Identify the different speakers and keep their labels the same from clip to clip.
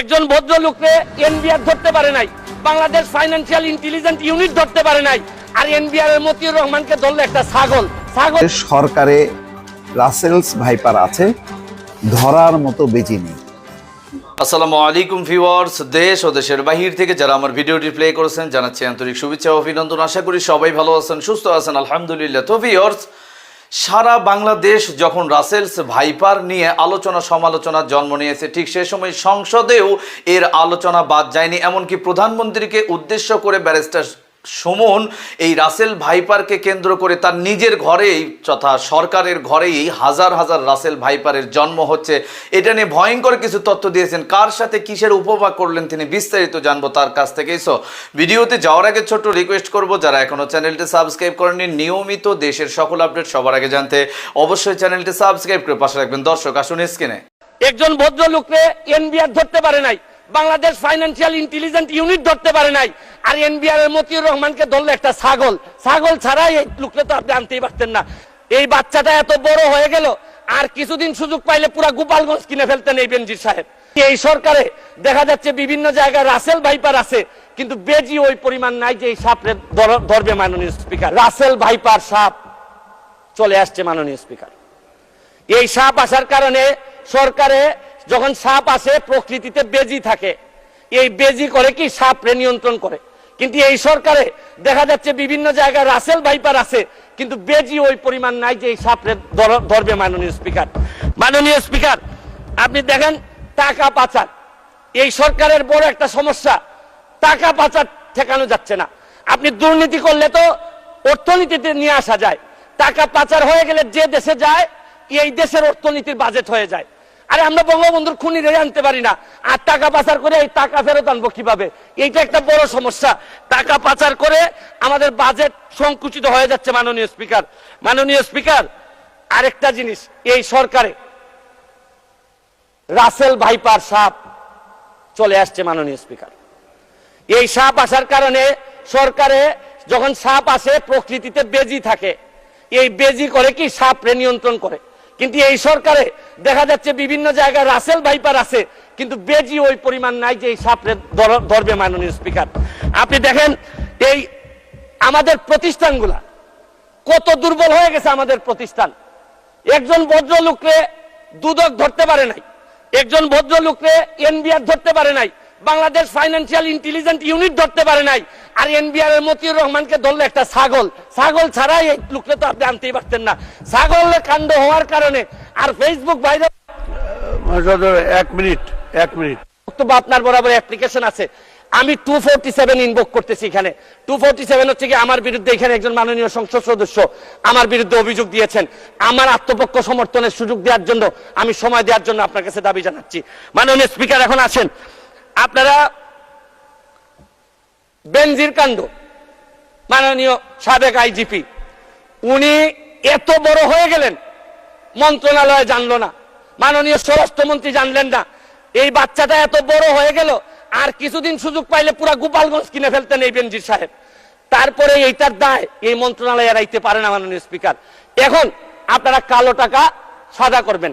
Speaker 1: একজন ভদ্রলোককে এনবিআর ধরতে পারে নাই বাংলাদেশ ফাইন্যান্সিয়াল ইন্টেলিজেন্স ইউনিট ধরতে পারে নাই আর এনবিআর এর মতিউর রহমানকে ধরলো একটা ছাগল। ছাগল
Speaker 2: সরকারে রাসেলস ভাইপার আছে ধরার মতো বেঁচে নেই।
Speaker 3: আসসালামু আলাইকুম ভিউয়ার্স দেশ ও দেশের বাহির থেকে যারা আমার ভিডিওটি প্লে করেছেন জানাচ্ছি আন্তরিক শুভেচ্ছা ও অভিনন্দন। আশা করি সবাই ভালো আছেন সুস্থ আছেন আলহামদুলিল্লাহ। তো ভিউয়ার্স সারা বাংলাদেশ যখন রাসেলস ভাইপার নিয়ে আলোচনা সমালোচনার জন্ম নিয়েছে, ঠিক সে সময় সংসদেও এর আলোচনা বাদ যায়নি। এমনকি প্রধানমন্ত্রীকে উদ্দেশ্য করে ব্যারিস্টার সুমন এই রাসেল ভাইপারকে কেন্দ্র করে তার নিজের ঘরেই তথা সরকারের ঘরেই হাজার হাজার রাসেল ভাইপারের জন্ম হচ্ছে। এটা নিয়ে ভয়ঙ্কর কিছু তথ্য দিয়েছেন। কার সাথে কিসের উপভোগ করলেন তিনি বিস্তারিত জানব তার কাছ থেকেই। সো ভিডিওতে যাওয়ার আগে ছোট্ট রিকোয়েস্ট করব, যারা এখনও চ্যানেলটি সাবস্ক্রাইব করেননি, নিয়মিত দেশের সকল আপডেট সবার আগে জানতে অবশ্যই চ্যানেলটি সাবস্ক্রাইব করে পাশে রাখবেন। দর্শক, আসুন স্ক্রিনে
Speaker 1: একজন ভদ্রলোককে এনবিআর ধরতে পারে নাই। বাংলাদেশ ফাইন্যান্সিয়াল ইন্টেলিজেন্স ইউনিট ধরতে পারে নাই। আর এনবিআর এর মতিউর রহমানকে ধরলো একটা ছাগল। ছাগল ছাড়াই এই লোককে তো আপনি আনতেই পারতেন না। এই বাচ্চাটা এত বড় হয়ে গেল, আর কিছুদিন সুযোগ পাইলে পুরা গোপালগঞ্জ কিনে ফেলতেন এই বেনজির সাহেব। এই সরকারে দেখা যাচ্ছে বিভিন্ন জায়গায় রাসেল ভাইপার আছে, কিন্তু বেজি ওই পরিমাণ নাই যে এই সাপরে ধরবে মাননীয় স্পিকার। রাসেল ভাইপার সাপ চলে আসছে মাননীয় স্পিকার। এই সাপ আসার কারণে সরকারে যখন সাপ আসে, প্রকৃতিতে বেজি থাকে। এই বেজি করে কি? সাপরে নিয়ন্ত্রণ করে। কিন্তু এই সরকারে দেখা যাচ্ছে বিভিন্ন জায়গায় রাসেল ভাইপার আছে, কিন্তু বেজি ওই পরিমাণ নাই যে এই সাপরে ধর- ধরবে মাননীয় স্পিকার। মাননীয় স্পিকার, আপনি দেখেন, টাকা পাচার। এই সরকারের বড় একটা সমস্যা, টাকা পাচার ঠেকানো যাচ্ছে না। আপনি দুর্নীতি করলে তো অর্থনীতিতে নিয়ে আসা যায়। টাকা পাচার হয়ে গেলে যে দেশে যায়, এই দেশের অর্থনীতির বাজেট হয়ে যায়। আরে আমরা বঙ্গবন্ধুর খুনি রেখে আনতে পারি না। আর টাকা পাচার করে এই টাকা ফেরত আনব কীভাবে? এইটা একটা বড় সমস্যা। টাকা পাচার করে আমাদের বাজেট সংকুচিত হয়ে যাচ্ছে মাননীয় স্পিকার মাননীয় স্পিকার আরেকটা জিনিস, এই সরকারে রাসেল ভাইপার সাপ চলে আসছে মাননীয় স্পিকার এই সাপ আসার কারণে সরকারে যখন সাপ আসে, প্রকৃতিতে বেজি থাকে। এই বেজি করে কি? সাপরে নিয়ন্ত্রণ করে। কিন্তু এই সরকারে দেখা যাচ্ছে বিভিন্ন জায়গায় রাসেল ভাইপার আছে, কিন্তু বেজি ওই পরিমাণ নাই যে এই ধর- ধরবে মাননীয় স্পিকার। আপনি দেখেন, এই আমাদের প্রতিষ্ঠানগুলা কত দুর্বল হয়ে গেছে আমাদের প্রতিষ্ঠান। একজন ভদ্রলোককে দুদক ধরতে পারে নাই, একজন ভদ্রলোককে এনবিআর ধরতে পারে নাই বাংলাদেশ ফাইন্যান্সিয়াল ইন্টেলিজেন্স ইউনিট ধরতে পারে নাই। আর এনবিআর এর মতিউর রহমানকে ধরলে একটা ছাগল। ছাগল ছাড়াই এই লোককে তো আপনি আনতেই পারতেন না। ছাগলের কাণ্ড হওয়ার কারণে আর ফেসবুক বাইরে
Speaker 4: এক মিনিট এক মিনিট।
Speaker 1: বক্তব্য আপনার বরাবর অ্যাপ্লিকেশন আছে। আমি টু ফোরটি সেভেন ইনভোক করতেছি এখানে। টু ফোরটি সেভেন হচ্ছে কি আমার বিরুদ্ধে এখানে একজন মাননীয় সংসদ সদস্য আমার বিরুদ্ধে অভিযোগ দিয়েছেন। আমার আত্মপক্ষ সমর্থনের সুযোগ দেওয়ার জন্য আমি সময় দেওয়ার জন্য আপনার কাছে দাবি জানাচ্ছি। মাননীয় স্পিকার এখন আছেন আপনারা বেনজির কাণ্ড, মাননীয় সাবেক আইজিপি, উনি এত বড় হয়ে গেলেন, মন্ত্রণালয়ে জানলো না, মাননীয় স্বরাষ্ট্রমন্ত্রী জানলেন না, এই বাচ্চাটা এত বড় হয়ে গেল, আর কিছুদিন সুযোগ পাইলে পুরা গোপালগঞ্জ কিনে ফেলতেন এই বেনজির সাহেব। তারপরে এইটার দায় এই মন্ত্রণালয় এড়াইতে পারে না, মাননীয় স্পিকার। এখন আপনারা কালো টাকা সাদা করবেন।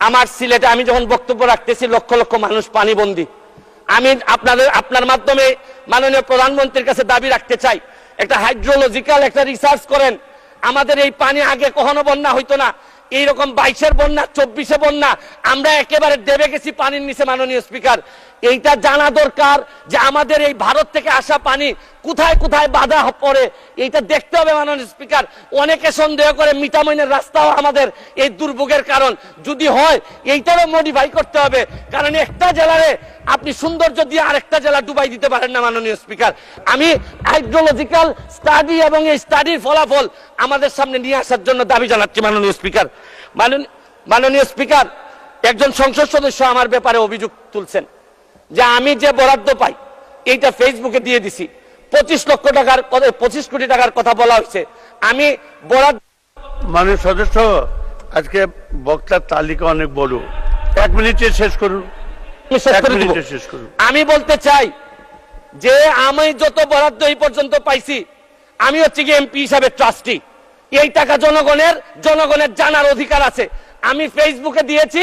Speaker 1: আমার সিলেটে আমি যখন বক্তব্য রাখতেছি, লক্ষ লক্ষ মানুষ পানিবন্দী। আমি আপনাদের, আপনার মাধ্যমে মাননীয় প্রধানমন্ত্রীর কাছে দাবি রাখতে চাই। একটা হাইড্রোলজিক্যাল একটা রিসার্চ করেন। আমাদের এই পানি আগে কখনো বন্যা হইতো না। এইরকম বাইশের বন্যা, চব্বিশে বন্যা, আমরা একেবারে দেবে গেছি পানির নিচে মাননীয় স্পিকার। এইটা জানা দরকার যে আমাদের এই ভারত থেকে আসা পানি কোথায় কোথায় বাধা পড়ে। এইটা দেখতে হবে মাননীয় স্পিকার। অনেকে সন্দেহ করে মিটামইনের রাস্তাও আমাদের এই দুর্ভোগের কারণ। যদি হয়, এইটারও মডিফাই করতে হবে। কারণ একটা জেলারে আপনি সৌন্দর্য দিয়ে আরেকটা জেলা ডুবাই দিতে পারেন না মাননীয় স্পিকার। আমি হাইড্রোলজিক্যাল স্টাডি এবং এই স্টাডির ফলাফল আমাদের সামনে নিয়ে আসার জন্য দাবি জানাচ্ছি মাননীয় স্পিকার। মাননীয় স্পিকার, একজন সংসদ সদস্য আমার ব্যাপারে অভিযোগ তুলছেন। যে আমি যে বরাদ্দ পাই এইটা ফেসবুকে দিয়ে দিছি। পঁচিশ লক্ষ টাকার পঁচিশ কোটি টাকার কথা বলা হয়েছে। আমি বরাদ
Speaker 4: মাননীয় সদস্য আজকে বক্তার তালিকা অনেক বড়। এক। মিনিটে শেষ করুন।
Speaker 1: আমি বলতে চাই যে আমি যত বরাদ্দ এই পর্যন্ত পাইছি আমি হচ্ছে কি এমপি হিসাবে ট্রাস্টি এই টাকা জনগণের জনগণের জানার অধিকার আছে। আমি ফেসবুকে দিয়েছি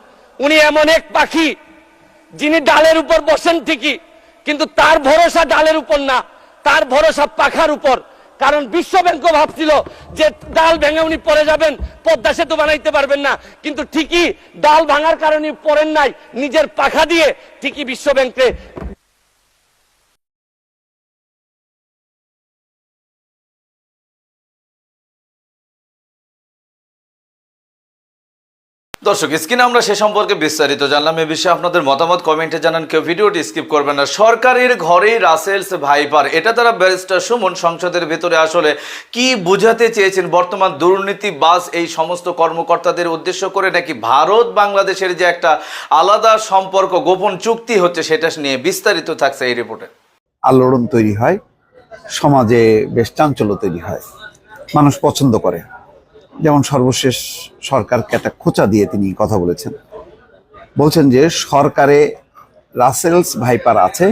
Speaker 1: উনি এমন এক পাখি, যিনি ডালের উপর বসেন ঠিকই, কিন্তু তার ভরসা ডালের উপর না, তার ভরসা পাখার উপর। কারণ বিশ্ব ব্যাংকও ভাবছিল যে ডাল ভেঙে উনি পরে যাবেন, পদ্মা সেতু বানাইতে পারবেন না। কিন্তু ঠিকই, ডাল ভাঙার কারণে পড়েন নাই, নিজের পাখা দিয়ে ঠিকই বিশ্ব
Speaker 3: দর্শক, স্ক্রিনে আমরা সে সম্পর্কে বিস্তারিত জানলাম। এ বিষয়ে আপনাদের মতামত কমেন্টে জানান, কেউ ভিডিওটি স্কিপ করবেন না। সরকারের ঘরেই রাসেলস ভাইপার, এটা তারা ব্যারিস্টার সুমন সংসদের ভেতরে আসলে কি বুঝাতে চেয়েছেন? বর্তমান দুর্নীতি, বাস, এই সমস্ত কর্মকর্তাদের উদ্দেশ্য করে নাকি ভারত বাংলাদেশের যে একটা আলাদা সম্পর্ক, গোপন চুক্তি হচ্ছে, সেটা নিয়ে বিস্তারিত থাকছে এই রিপোর্টে।
Speaker 2: আলোড়ন তৈরি হয়, সমাজে বেশ চাঞ্চল্য তৈরি হয়, মানুষ পছন্দ করে। যেমন সর্বশেষ সরকারকে একটা খোঁচা দিয়ে তিনি কথা বলেছেন। বলছেন যে, সরকারে রাসেলস ভাইপার আছে,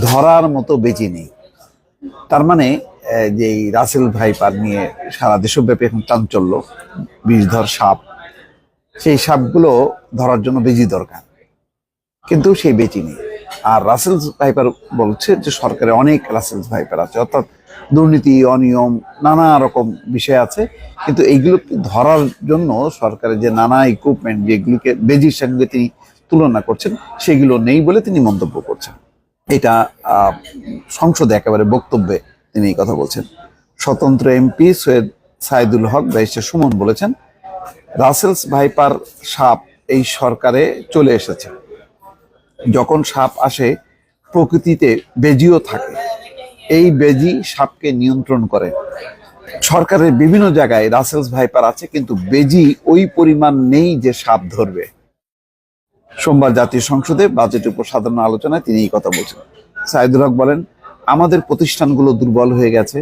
Speaker 2: ধরার মতো বেঁচে নেই। তার মানে যে রাসেল ভাইপার নিয়ে সারা দেশব্যাপী এখন চাঞ্চল্য বিষধর সাপ, সেই সাপগুলো ধরার জন্য বেজি দরকার। কিন্তু সেই বেঁচে নেই। আর রাসেলস ভাইপার বলছে যে, সরকারে অনেক রাসেলস ভাইপার আছে। অর্থাৎ দুর্নীতি, অনিয়ম, নানা রকম বিষয় আছে। কিন্তু এইগুলোকে ধরার জন্য সরকারের যে নানা ইকুইপমেন্ট যেগুলোকে বেজির সঙ্গে তিনি তুলনা করছেন, সেগুলো নেই বলে তিনি মন্তব্য করছেন। এটা সংসদে একেবারে বক্তব্যে তিনি এই কথা বলছেন। স্বতন্ত্র এমপি সৈয়দ সাইদুল হক, ব্যারিস্টার সুমন বলেছেন, রাসেলস ভাইপার সাপ এই সরকারে চলে এসেছে। যখন সাপ আসে, প্রকৃতিতে বেজিও থাকে। এই বেজি সাপকে নিয়ন্ত্রণ করে। সরকারের বিভিন্ন জায়গায় রাসেলস ভাইপার আছে, কিন্তু বেজি ওই পরিমাণ নেই যে সাপ ধরবে। সোমবার জাতীয় সংসদে বাজেট উপর সাধারণ আলোচনায় তিনি এই কথা বলছেন। সাইদুল হক বলেন, আমাদের প্রতিষ্ঠানগুলো দুর্বল হয়ে গেছে।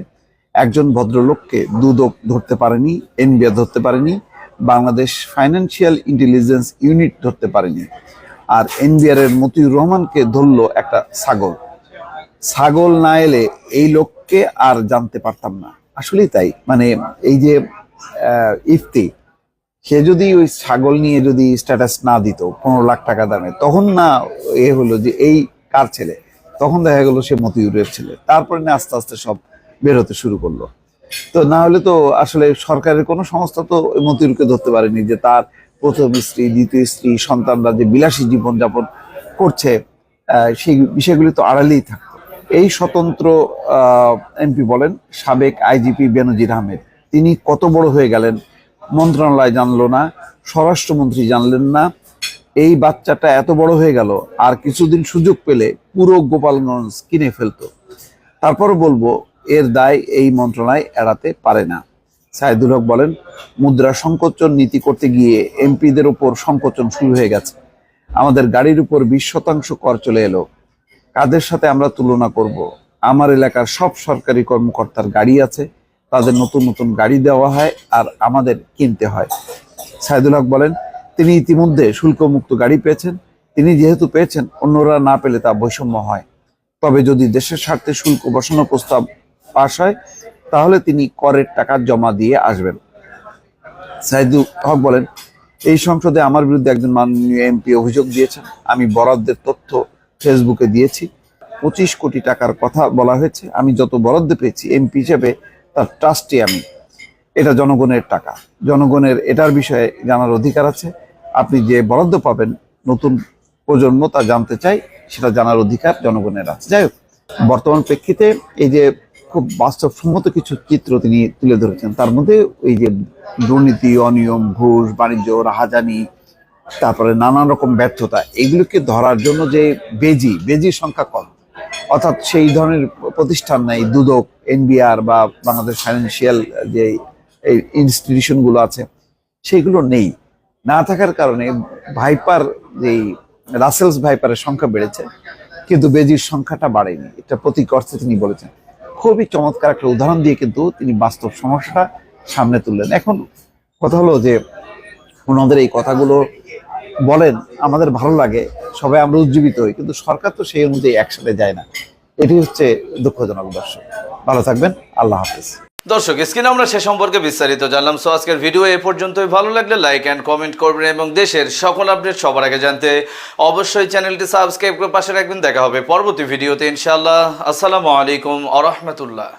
Speaker 2: একজন ভদ্রলোককে দুদক ধরতে পারেনি, এনবিআর ধরতে পারেনি, বাংলাদেশ ফাইন্যান্সিয়াল ইন্টেলিজেন্স ইউনিট ধরতে পারেনি। আর এনবিআর এর মতিউর রহমানকে ধরলো একটা ছাগল। ছাগল না এলে এই লোককে আর জানতে পারতাম না। আসলেই তাই। মানে এই যে ইফতি, সে যদি ওই ছাগল নিয়ে যদি স্ট্যাটাস না দিত, পনেরো লাখ টাকা দামে, তখন না এ হলো যে এই কার ছেলে? তখন দেখা গেল সে মতিউরের ছেলে। তারপরে না আস্তে আস্তে সব বেরোতে শুরু করল। তো না হলে তো আসলে সরকারের কোনো সংস্থা তো মতিউরকে ধরতে পারেনি যে তার প্রথম স্ত্রী, দ্বিতীয় স্ত্রী, সন্তানরা যে বিলাসী জীবনযাপন করছে সেই বিষয়গুলি তো আড়ালেই থাকতো। এই স্বতন্ত্র এমপি বলেন সাবেক আইজিপি বেনজির আহমেদ। তিনি কত বড় হয়ে গেলেন মন্ত্রণালয় জানলো না, স্বরাষ্ট্রমন্ত্রী জানলেন না। এই বাচ্চাটা এত বড় হয়ে গেল, আর কিছুদিন সুযোগ পেলে পুরো গোপালগঞ্জ কিনে ফেলতো। তারপর বলব, এর দায় এই মন্ত্রণালয় এড়াতে পারে না। সাইদুল হক বলেন, মুদ্রা সংকোচন নীতি করতে গিয়ে এমপিদের উপর সংকোচন শুরু হয়ে গেছে। আমাদের গাড়ির উপর বিশ শতাংশ কর চলে এলো। কাদের সাথে আমরা তুলনা করব? আমার এলাকার সব সরকারি কর্মকর্তার গাড়ি আছে, তাদের নতুন নতুন গাড়ি দেওয়া হয় আর আমাদের কিনতে হয়। সাইদুল হক বলেন, তিনি ইতিমধ্যে শুল্কমুক্ত গাড়ি পেয়েছেন। তিনি যেহেতু পেয়েছেন, অন্যরা না পেলে তা বৈষম্য হয়। তবে যদি দেশের স্বার্থে শুল্ক বসানোর প্রস্তাব পাশ হয়, তাহলে তিনি করের টাকা জমা দিয়ে আসবেন। সাইদুল হক বলেন, এই সংসদে আমার বিরুদ্ধে একজন মাননীয় এমপি অভিযোগ দিয়েছেন। আমি বরাদ্দের তথ্য ফেসবুকে দিয়েছি। পঁচিশ কোটি টাকার কথা বলা হয়েছে। আমি যত বরাদ্দ পেয়েছি, এমপি হিসেবে তার ট্রাস্টি আমি। এটা জনগণের টাকা। জনগণের এটার বিষয়ে জানার অধিকার আছে। আপনি যে বরাদ্দ পাবেন নতুন প্রজন্ম তা জানতে চাই, সেটা জানার অধিকার জনগণের আছে। যাই হোক, বর্তমান প্রেক্ষিতে এই যে খুব বাস্তবসম্মত কিছু চিত্র তিনি তুলে ধরেছেন, তার মধ্যে এই যে দুর্নীতি, অনিয়ম, ঘুষ, বাণিজ্য, রাহাজানি তারপরে নানান রকম ব্যর্থতা, এগুলোকে ধরার জন্য যে বেজি, বেজির সংখ্যা কম। অর্থাৎ সেই ধরনের প্রতিষ্ঠান নাই, দুদক, এনবিআর বা বাংলাদেশ ফাইন্যান্সিয়াল যে ইনস্টিটিউশনগুলো আছে, সেগুলো নেই। না থাকার কারণে ভাইপার যেই রাসেলস ভাইপারের সংখ্যা বেড়েছে, কিন্তু বেজির সংখ্যাটা বাড়েনি। এটা প্রতীক অর্থে তিনি বলেছেন। খুবই চমৎকার একটা উদাহরণ দিয়ে কিন্তু তিনি বাস্তব সমস্যা সামনে তুললেন। এখন কথা হলো যে ওনাদের এই কথাগুলো বলেন, আমাদের ভালো লাগে, সবাই আমরা উজ্জীবিত হই, কিন্তু সরকার তো সেই অনুযায়ী একসাথে যায় না। এটি হচ্ছে দুঃখজনক দর্শক। ভালো থাকবেন, আল্লাহ হাফিজ।
Speaker 3: দর্শক, স্ক্রিনে আমরা সে সম্পর্কে বিস্তারিত জানলাম, সো আজকের ভিডিও এ পর্যন্তই। ভালো লাগলে লাইক অ্যান্ড কমেন্ট করবেন এবং দেশের সকল আপডেট সবার আগে জানতে অবশ্যই চ্যানেলটি সাবস্ক্রাইব করে পাশে রাখবেন। দেখা হবে পরবর্তী ভিডিওতে, ইনশাআল্লাহ। আসসালামু আলাইকুম আ রহমতুল্লাহ।